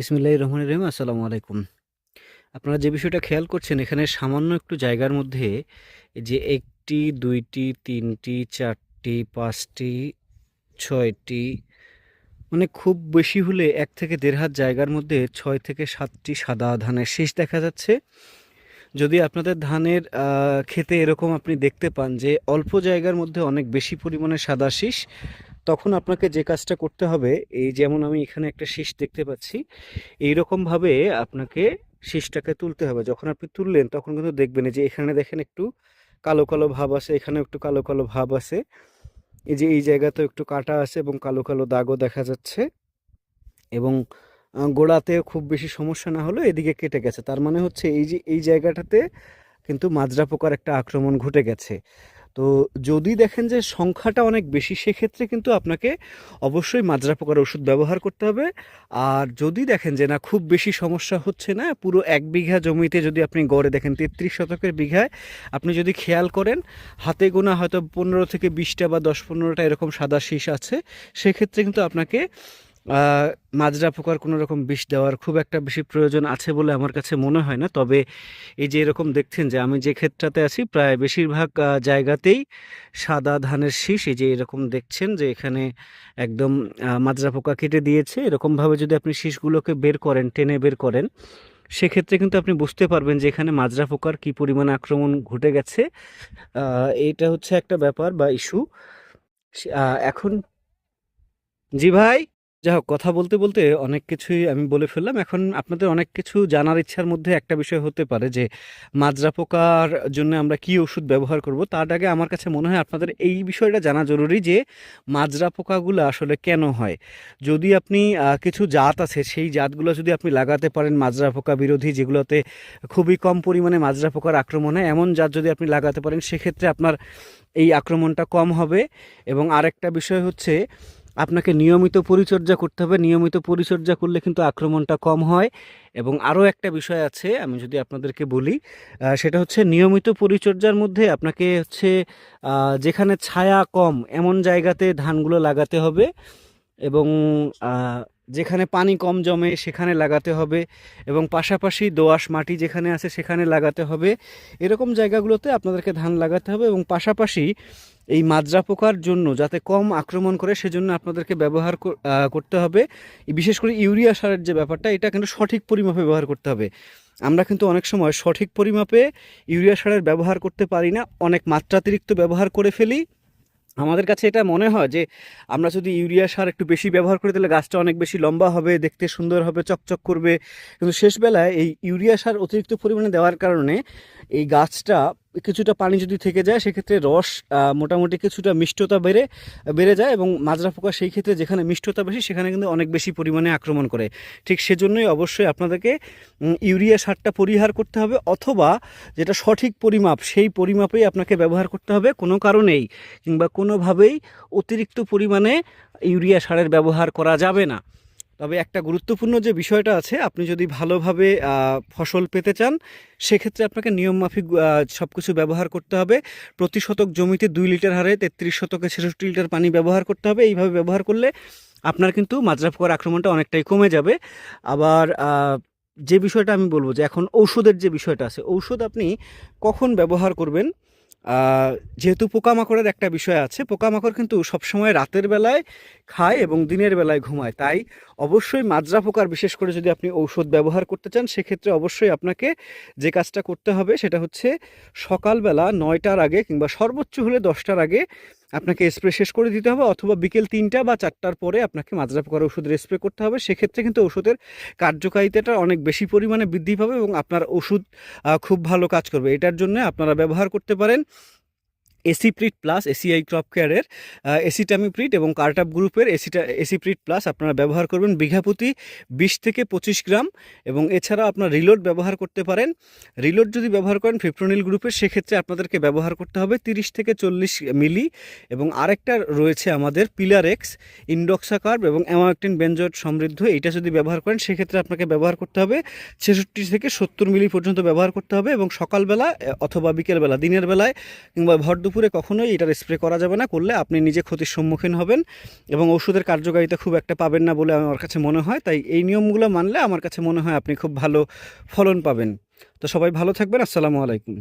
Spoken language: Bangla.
বিসমিল্লাহ রহমান রহিম, আসসালামু আলাইকুম। আপনারা যে বিষয়টা খেয়াল করছেন, এখানে সামান্য একটু জায়গার মধ্যে যে একটি, দুইটি, তিনটি, চারটি, পাঁচটি, ছয়টি মানে খুব বেশি হলে এক থেকে দেড় হাত জায়গার মধ্যে ছয় থেকে সাতটি সাদা ধানের শীষ দেখা যাচ্ছে। যদি আপনাদের ধানের ক্ষেতে এরকম আপনি দেখতে পান যে অল্প জায়গার মধ্যে অনেক বেশি পরিমাণে সাদা শীষ তখন আপনাকে যে কাজটা করতে হবে, এই যেমন আমি এখানে একটা শীষ দেখতে পাচ্ছি এই এইরকমভাবে আপনাকে শীষটাকে তুলতে হবে। যখন আপনি তুললেন, তখন কিন্তু দেখবেন যে এখানে দেখেন একটু কালো কালো ভাব আছে এখানে একটু কালো কালো ভাব আছে। এই যে এই জায়গাতেও একটু কাটা আছে এবং কালো কালো দাগও দেখা যাচ্ছে এবং গোড়াতে খুব বেশি সমস্যা না হলেও এদিকে কেটে গেছে। তার মানে হচ্ছে এই যে, এই জায়গাটাতে কিন্তু মাজরা পোকার একটা আক্রমণ ঘটে গেছে। তো যদি দেখেন যে সংখ্যাটা অনেক বেশি, সেক্ষেত্রে কিন্তু আপনাকে অবশ্যই মাজরা পোকার ওষুধ ব্যবহার করতে হবে। আর যদি দেখেন যে না, খুব বেশি সমস্যা হচ্ছে না, পুরো এক বিঘা জমিতে যদি আপনি গড়ে দেখেন তেত্রিশ শতকের বিঘায়, আপনি যদি খেয়াল করেন, হাতে গোনা হয়তো পনেরো থেকে বিশটা বা দশ পনেরোটা এরকম সাদা শীষ আছে, সেক্ষেত্রে কিন্তু আপনাকে মাজরা পোকার কোনো রকম বিষ দেওয়ার খুব একটা বেশি প্রয়োজন আছে বলে আমার কাছে মনে হয় না। তবে এই যে এরকম দেখছেন যে আমি যে ক্ষেত্রটাতে আছি, প্রায় বেশিরভাগ জায়গাতেই সাদা ধানের শীষ, এই যে এরকম দেখছেন যে এখানে একদম মাজরা পোকা কেটে দিয়েছে। এরকমভাবে যদি আপনি শীষগুলোকে বের করেন, টেনে বের করেন, সেক্ষেত্রে কিন্তু আপনি বুঝতে পারবেন যে এখানে মাজরা পোকার কী পরিমাণ আক্রমণ ঘটে গেছে। এইটা হচ্ছে একটা ব্যাপার বা ইস্যু। এখন জি ভাই? যাই হোক কথা বলতে বলতে অনেক কিছুই আমি বলে ফেললাম। এখন আপনাদের অনেক কিছু জানার ইচ্ছার মধ্যে একটা বিষয় হতে পারে যে, মাজরা পোকার জন্য আমরা কি ওষুধ ব্যবহার করব? তার আগে আমার কাছে মনে হয় আপনাদের এই বিষয়টা জানা জরুরি যে, মাজরা পোকাগুলো আসলে কেন হয়? যদি আপনি কিছু জাত আছে, সেই জাতগুলো যদি আপনি লাগাতে পারেন মাজরা পোকা বিরোধী, যেগুলোতে খুবই কম পরিমাণে মাজরা পোকার আক্রমণ হয়, এমন জাত যদি আপনি লাগাতে পারেন, সেক্ষেত্রে আপনার এই আক্রমণটা কম হবে। এবং আরেকটা বিষয় হচ্ছে আপনাকে নিয়মিত পরিচর্যা করতে হবে। নিয়মিত পরিচর্যা করলে কিন্তু আক্রমণটা কম হয়। এবং আরও একটা বিষয় আছে, আমি যদি আপনাদেরকে বলি সেটা হচ্ছে নিয়মিত পরিচর্যার মধ্যে আপনাকে হচ্ছে যেখানে ছায়া কম, এমন জায়গাতে ধানগুলো লাগাতে হবে। এবং যেখানে পানি কম জমে সেখানে লাগাতে হবে এবং পাশাপাশি দোআঁশ মাটি যেখানে আছে সেখানে লাগাতে হবে। এরকম জায়গাগুলোতে আপনাদেরকে ধান লাগাতে হবে এবং পাশাপাশি এই মাজরা পোকার জন্য যাতে কম আক্রমণ করে সেজন্য আপনাদেরকে ব্যবহার কর- করতে হবে। বিশেষ করে ইউরিয়া সারের যে ব্যাপারটা, এটা কিন্তু সঠিক পরিমাপে ব্যবহার করতে হবে। আমরা কিন্তু অনেক সময় সঠিক পরিমাপে ইউরিয়া সারের ব্যবহার করতে পারি না, অনেক মাত্রাতিরিক্ত ব্যবহার করে ফেলি। আমাদের কাছে এটা মনে হয় যে আমরা যদি ইউরিয়া সার একটু বেশি ব্যবহার করি, তাহলে গাছটা অনেক বেশি লম্বা হবে, দেখতে সুন্দর হবে, চকচক করবে। কিন্তু শেষবেলায় এই ইউরিয়া সার অতিরিক্ত পরিমাণে দেওয়ার কারণে এই গাছটা কিছুটা পানি যদি থেকে যায়, সেক্ষেত্রে রস মোটামুটি কিছুটা মিষ্টতা বেড়ে বেড়ে যায় এবং মাজরা পোকা সেই ক্ষেত্রে যেখানে মিষ্টতা বেশি, সেখানে কিন্তু অনেক বেশি পরিমাণে আক্রমণ করে। ঠিক সেজন্যই অবশ্যই আপনাদেরকে ইউরিয়া সারটা পরিহার করতে হবে অথবা যেটা সঠিক পরিমাপ, সেই পরিমাপেই আপনাকে ব্যবহার করতে হবে। কোনো কারণেই কিংবা কোনোভাবেই অতিরিক্ত পরিমাণে ইউরিয়া সারের ব্যবহার করা যাবে না। তবে একটা গুরুত্বপূর্ণ যে বিষয়টা আছে, আপনি যদি ভালোভাবে ফসল পেতে চান, সেক্ষেত্রে আপনাকে নিয়মমাফিক সব কিছু ব্যবহার করতে হবে। প্রতি শতক জমিতে দুই লিটার হারে তেত্রিশ শতকে ছেষট্টি লিটার পানি ব্যবহার করতে হবে। এইভাবে ব্যবহার করলে আপনার কিন্তু মাজরা পোকার আক্রমণটা অনেকটাই কমে যাবে। আবার যে বিষয়টা আমি বলব যে এখন ঔষধের যে বিষয়টা আছে, ঔষধ আপনি কখন ব্যবহার করবেন? যেহেতু পোকামাকড়ের একটা বিষয় আছে, পোকামাকড় কিন্তু সবসময় রাতের বেলায় খায় এবং দিনের বেলায় ঘুমায়। তাই অবশ্যই মাজরা পোকার বিশেষ করে যদি আপনি ঔষধ ব্যবহার করতে চান, সেক্ষেত্রে অবশ্যই আপনাকে যে কাজটা করতে হবে সেটা হচ্ছে সকালবেলা নয়টার আগে কিংবা সর্বোচ্চ হলে দশটার আগে আপনাকে স্প্রে শেষ করে দিতে হবে অথবা বিকেল তিনটা বা চারটার পরে আপনাকে মাজরা পোকার ওষুধের স্প্রে করতে হবে। সেক্ষেত্রে কিন্তু ওষুধের কার্যকারিতাটা অনেক বেশি পরিমাণে বৃদ্ধি পাবে এবং আপনার ওষুধ খুব ভালো কাজ করবে। এটার জন্য আপনারা ব্যবহার করতে পারেন। এসিপ্রিট প্লাস এসিআই ক্রপ কেয়ারের এসি এসিটামিপ্রিট এবং কার্টাপ গ্রুপের এসিটা এসি প্রিট প্লাস আপনারা ব্যবহার করবেন বিঘা প্রতি বিশ থেকে পঁচিশ গ্রাম এবং এছাড়াও আপনার রিলোড ব্যবহার করতে পারেন। রিলোড যদি ব্যবহার করেন ফিপ্রোনিল গ্রুপের সেক্ষেত্রে আপনাদেরকে ব্যবহার করতে হবে তিরিশ থেকে চল্লিশ মিলি এবং আরেকটা রয়েছে আমাদের পিলার এক্স ইন্ডক্সাকার্ব এবং অ্যামাকটিন বেঞ্জয়েড সমৃদ্ধ, এইটা যদি ব্যবহার করেন, সেক্ষেত্রে আপনাকে ব্যবহার করতে হবে ছেষট্টি থেকে সত্তর মিলি পর্যন্ত ব্যবহার করতে হবে এবং সকালবেলা, অথবা বিকেলবেলা, দিনের বেলায় কিংবা ভর দুপুরে কখনোই এটার স্প্রে করা যাবে না, করলে আপনি নিজে ক্ষতির সম্মুখীন হবেন এবং ওষুধের কার্যকারিতা খুব একটা পাবেন না বলে আমার কাছে মনে হয়। তাই এই নিয়মগুলো মানলে আমার কাছে মনে হয় আপনি খুব ভালো ফলন পাবেন। তো সবাই ভালো থাকবেন, আসসালামু আলাইকুম।